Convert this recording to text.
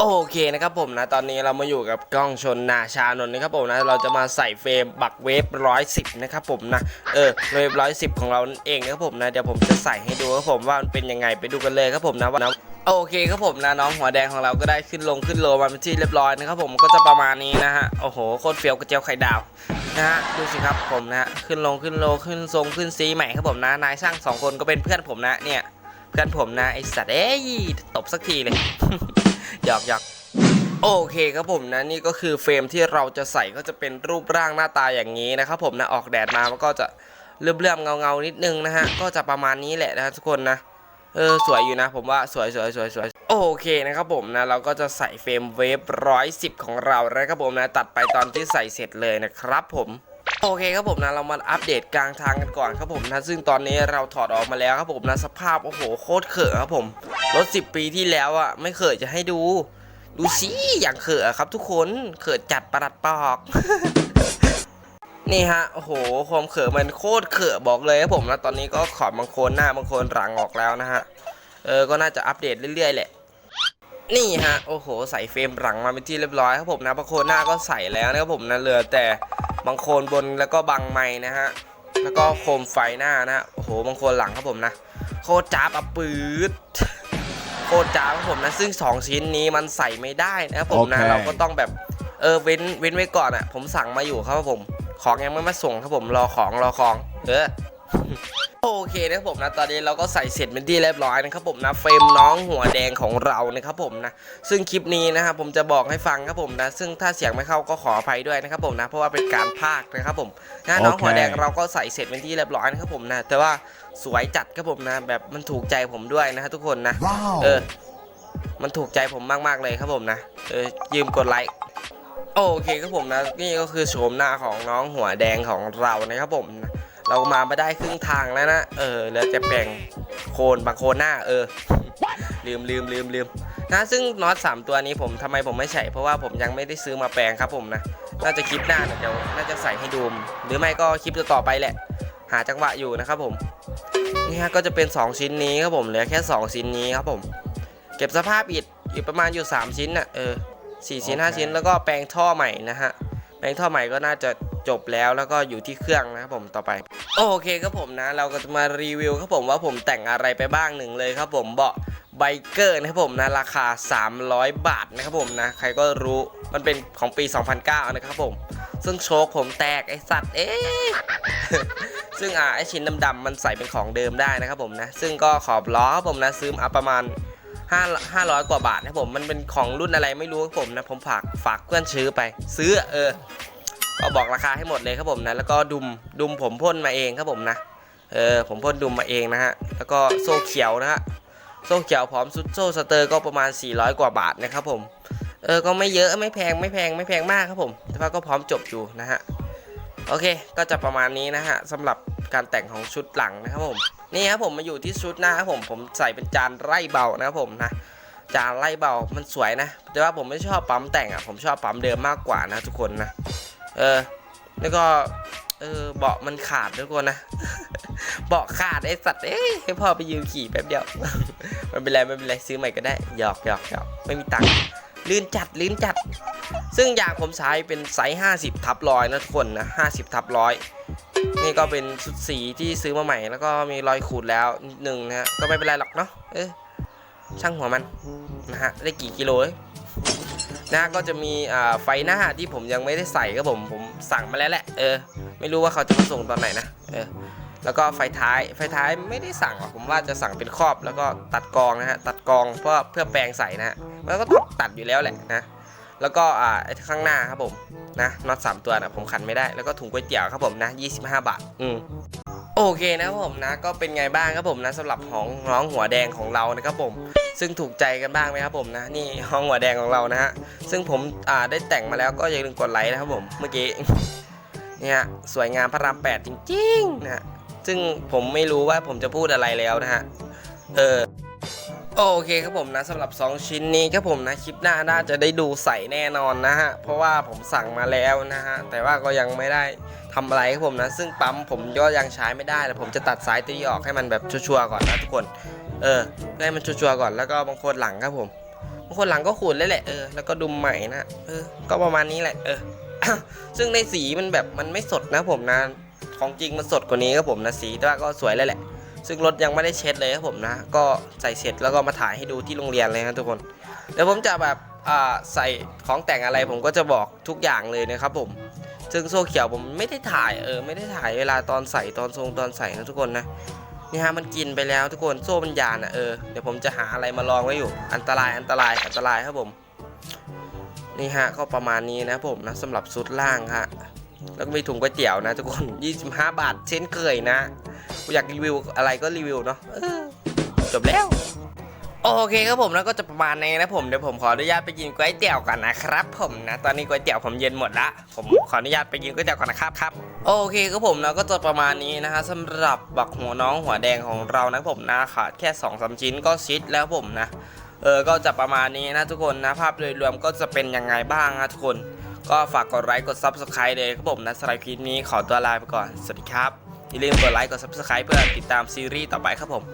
โอเคนะครับผมนะตอนนี้เรามาอยู่กับกล้องชนนาชานนท์นะครับผมนะเราจะมาใส่เฟรมบักเวฟร้อยสิบนะครับผมนะเออเวฟร้อยสิบของเราเองนะครับผมนะเดี๋ยวผมจะใส่ให้ดูครับผมว่ามันเป็นยังไงไปดูกันเลยครับผมนะว่านะโอเคครับผมนะน้องหัวแดงของเราก็ได้ขึ้นลงขึ้นโลมาเป็นที่เรียบร้อยนะครับผมก็จะประมาณนี้นะฮะโอ้โหโคตรเฟี้ยวกระเจียวไข่ดาวนะฮะดูสิครับผมนะฮะขึ้นลงขึ้นโลขึ้นทรงขึ้นซีใหม่ครับผมนะนายช่างสองคนก็เป็นเพื่อนผมนะเนี่ยเพื่อนผมนะไอสัตว์เอ้ยตบสักทีเลย หยอกหยอกโอเคครับผมนะนี่ก็คือเฟรมที่เราจะใส่ก็จะเป็นรูปร่างหน้าตาอย่างนี้นะครับผมนะออกแดดมามันก็จะเลื่อมๆเงาๆนิดนึงนะฮะก็จะประมาณนี้แหละนะทุกคนนะเออสวยอยู่นะผมว่าสวยสวยสวยสวยโอเคนะครับผมนะเราก็จะใส่เฟรมเวฟร้อยสิบของเรานะครับผมนะตัดไปตอนที่ใส่เสร็จเลยนะครับผม โอเคครับผมนะเรามาอัปเดตกลางทางกันก่อนครับผมนะซึ่งตอนนี้เราถอดออกมาแล้วครับผมนะสภาพโอ้โหโคตรเขอะครับผมรถ 10 ปีที่แล้วอะไม่เขอะจะให้ดู ดูสิอย่างเขอะครับทุกคนเขอะจัดประหลัดปอกนี่ฮะโอ้โหความเขอะมันโคตรเขอะบอกเลยครับผมนะตอนนี้ก็ขอบบางโคนหน้าบางโคนหลังออกแล้วนะฮะเออก็น่าจะอัปเดตเรื่อยๆแหละนี่ฮะโอ้โหใส่เฟรมหลังมาเป็นที่เรียบร้อยครับผมนะบางโคนหน้าก็ใส่แล้วนะครับผมนะเหลือแต่ บางโคนบนแล้วก็บังไม้นะฮะ แล้วก็โคมไฟหน้านะฮะ โอ้โห บางโคนหลังครับผมนะ โคตรจ้าบอะปืดโคตรจ้าครับผมนะ ซึ่ง 2 ชิ้นนี้มันใส่ไม่ได้นะครับผมนะโอเคเราก็ต้องแบบ เออ เว้น เว้นไว้ก่อนอะ ผมสั่งมาอยู่ครับผม ของยังไม่มาส่งครับผม รอของ รอของ เออ โอเคนะครับผมนะตอนนี้เราก็ใส่เสร็จเป็นที่เรียบร้อยนะครับผมนะเฟรมน้องหัวแดงของเรานะครับผมนะซึ่งคลิปนี้นะครับผมจะบอกให้ฟังครับผมนะซึ่งถ้าเสียงไม่เข้าก็ขออภัยด้วยนะครับผมนะเพราะว่าเป็นการพากย์นะครับผมนะน้องโอเคหัวแดงเราก็ใส่เสร็จเป็นที่เรียบร้อยนะครับผมนะแต่ว่าสวยจัดครับผมนะแบบมันถูกใจผมด้วยนะฮะทุกคนนะว้าวเออมันถูกใจผมมากๆเลยครับผมนะเออยืมกดไลค์โอเคครับผมนะนี่ก็คือโฉมหน้าของน้องหัวแดงของเรานะครับผมนะ เรามาไม่ได้ครึ่งทางแล้วนะ เออแล้วจะแปลงโคนบางโคนหน้า เออ ลืมลืมลืมลืมนะซึ่งน็อตสามตัวนี้ผมทำไมผมไม่ใส่เพราะว่าผมยังไม่ได้ซื้อมาแปลงครับผมนะน่าจะคลิปหน้าเนี่ยเดี๋ยวน่าจะใส่ให้ดูหรือไม่ก็คลิปต่อๆไปแหละ หาจังหวะอยู่นะครับผมนี่ฮะก็จะเป็น 2 ชิ้นนี้ครับผมเหลือแค่ 2 ชิ้นนี้ครับผม เก็บสภาพอิฐอยู่ประมาณอยู่ 3 ชิ้นน่ะเออสี่ชิ้น5ชิ้นแล้วก็แปลงท่อใหม่นะฮะแปลงท่อใหม่ก็น่าจะ จบแล้วแล้วก็อยู่ที่เครื่องนะครับผมต่อไป โอเคครับผมนะ เราก็จะมารีวิวครับผมว่าผมแต่งอะไรไปบ้างหนึ่งเลยครับผมเบาะไบเกอร์นะครับผมนะราคา 300 บาทนะครับผมนะใครก็รู้มันเป็นของปี 2009 นะครับผม ซึ่งโชคผมแตกไอสัตว์เอ๊ซึ่งอ่าไอชิ้นดำๆมันใส่เป็นของเดิมได้นะครับผมนะ ซึ่งก็ขอบล้อครับผมนะซื้อมาประมาณ5 500 กว่าบาทนะผมมันเป็นของรุ่นอะไรไม่รู้ครับผมนะผมฝากฝากเพื่อนซื้อไป ซื้อเออ ก็บอกราคาให้หมดเลยครับผมนะแล้วก็ดุมดุมผมพ่นมาเองครับผมนะเออผมพ่นดุมมาเองนะฮะแล้วก็โซ่เขียวนะฮะโซ่เขียวพร้อมซุดโซ่สเตอร์ก็ประมาณ 400 กว่าบาทนะครับผมเออก็ไม่เยอะไม่แพงไม่แพงไม่แพงมากครับผม แต่ว่าก็พร้อมจบอยู่นะฮะโอเค ก็จะประมาณนี้นะฮะสำหรับการแต่งของชุดหลังนะครับผมนี่ครับผมมาอยู่ที่ชุดหน้าครับผมผมใส่เป็นจานไร่เบานะครับผมนะจานไร่เบามันสวยนะ แต่ว่าผมไม่ชอบปั๊มแต่งอะผมชอบปั๊มเดิมมากกว่านะทุกคนนะ เออ แล้วก็ เออ เบาะมันขาดทุกคนนะ เบาะขาดไอสัตว์ เอ้ยให้พ่อไปยืมขี่แป๊บเดียวไม่เป็นไรไม่เป็นไรซื้อใหม่ก็ได้ หยอกหยอกหยอกไม่มีตังค์ ลื่นจัด ลื่นจัด ซึ่งยางผมใช้เป็นไซส์ 50 ทับร้อยนะทุกคนนะ 50 ทับร้อยนี่ก็เป็นชุดสีที่ซื้อมาใหม่ แล้วก็มีรอยขูดแล้วนิดนึงนะฮะก็ไม่เป็นไรหรอกเนาะ เออช่างหัวมันนะฮะ ได้กี่กิโลเลย นะก็จะมีไฟหน้าที่ผมยังไม่ได้ใส่ครับผมผมสั่งมาแล้วแหละเออไม่รู้ว่าเขาจะมาส่งตอนไหนนะเออแล้วก็ไฟท้ายไฟท้ายไม่ได้สั่งหรอกผมว่าจะสั่งเป็นครอบแล้วก็ตัดกรองนะฮะตัดกรองเพื่อเพื่อแปลงใส่นะฮะมันก็ต้องตัดอยู่แล้วแหละนะแล้วก็อ่าไอ้ข้างหน้าครับผมนะน็อตสามตัวนะผมขันไม่ได้แล้วก็ถุงก๋วยเตี๋ยวครับผมนะ25 บาทอืม โอเคนะครับผมนะก็เป็นไงบ้างครับผมนะสำหรับของน้องหัวแดงของเรานะครับผม ซึ่งถูกใจกันบ้างไหมครับผมนะนี่ห้องหัวแดงของเรานะฮะซึ่งผมอ่าได้แต่งมาแล้วก็อย่าลืมกดไลค์นะครับผมเมื่อกี้เนี่ยสวยงามพระรามแปดจริงๆนะฮะซึ่งผมไม่รู้ว่าผมจะพูดอะไรแล้วนะฮะเออโอเคครับผมนะสำหรับ 2 ชิ้นนี้ครับผมนะคลิปหน้าน่าจะได้ดูใส่แน่นอนนะฮะเพราะว่าผมสั่งมาแล้วนะฮะแต่ว่าก็ยังไม่ได้ ทำอะไรครับผมนะ ซึ่งปั๊มผมก็ยังใช้ไม่ได้แต่ผมจะตัดสายตัวนี้ออกให้มันแบบชัวร์ๆก่อนนะทุกคน เออให้มันชัวร์ๆก่อนแล้วก็บางคนหลังครับผมบางคนหลังก็ขูดเลยแหละเออแล้วก็ดุมใหม่นะเออก็ประมาณนี้แหละเออซึ่งในสีมันแบบมันไม่สดนะผมนะของจริงมันสดกว่านี้ครับผมนะสีแต่ว่าก็สวยเลยแหละ ซึ่งรถยังไม่ได้เช็ดเลยครับผมนะ ก็ใส่เสร็จแล้วก็มาถ่ายให้ดูที่โรงเรียนเลยนะทุกคนเดี๋ยวผมจะแบบอ่าใส่ของแต่งอะไรผมก็จะบอกทุกอย่างเลยนะครับผม ซึ่งโซ่เขียวผมไม่ได้ถ่ายเออไม่ได้ถ่ายเวลาตอนใส่ตอนทรงตอนใส่นะทุกคนนะนี่ฮะมันกินไปแล้วทุกคนโซ่มันยานอะเออเดี๋ยวผมจะหาอะไรมาลองไว้อยู่ อันตรายอันตรายอันตรายครับผมนี่ฮะก็ประมาณนี้นะผมนะสำหรับชุดล่างฮะแล้วก็มีถุงก๋วยเตี๋ยวนะทุกคน 25 บาทเช่นเคยนะอยากรีวิวอะไรก็รีวิวเนาะออจบแล้ว โอเคครับผมแล้วก็จะประมาณนี้นะผมเดี๋ยวผมขออนุญาตไปกินก๋วยเตี๋ยวก่อนนะครับผมนะตอนนี้ก๋วยเตี๋ยวผมเย็นหมดละผมขออนุญาตไปกินก๋วยเตี๋ยวก่อนนะครับครับโอเคครับผมแล้วก็จะประมาณนี้นะฮะสำหรับบักหัวน้องหัวแดงของเรานะผมนะขาดแค่2อสชิ้นก็ชิดแล้วผมนะเออก็จะประมาณนี้นะทุกคนนะภาพโดยรวมก็จะเป็นยังไงบ้างนะทุกคนก็ฝากกดไลค์กด Subscribe เลยครับผมนะสำหรับคลิปนี้ขอตัวลาไปก่อนสวัสดีครับอย่าลืมกดไลค์กด Subscribe เพื่อติดตามซีรีส์ต่อไปครับผม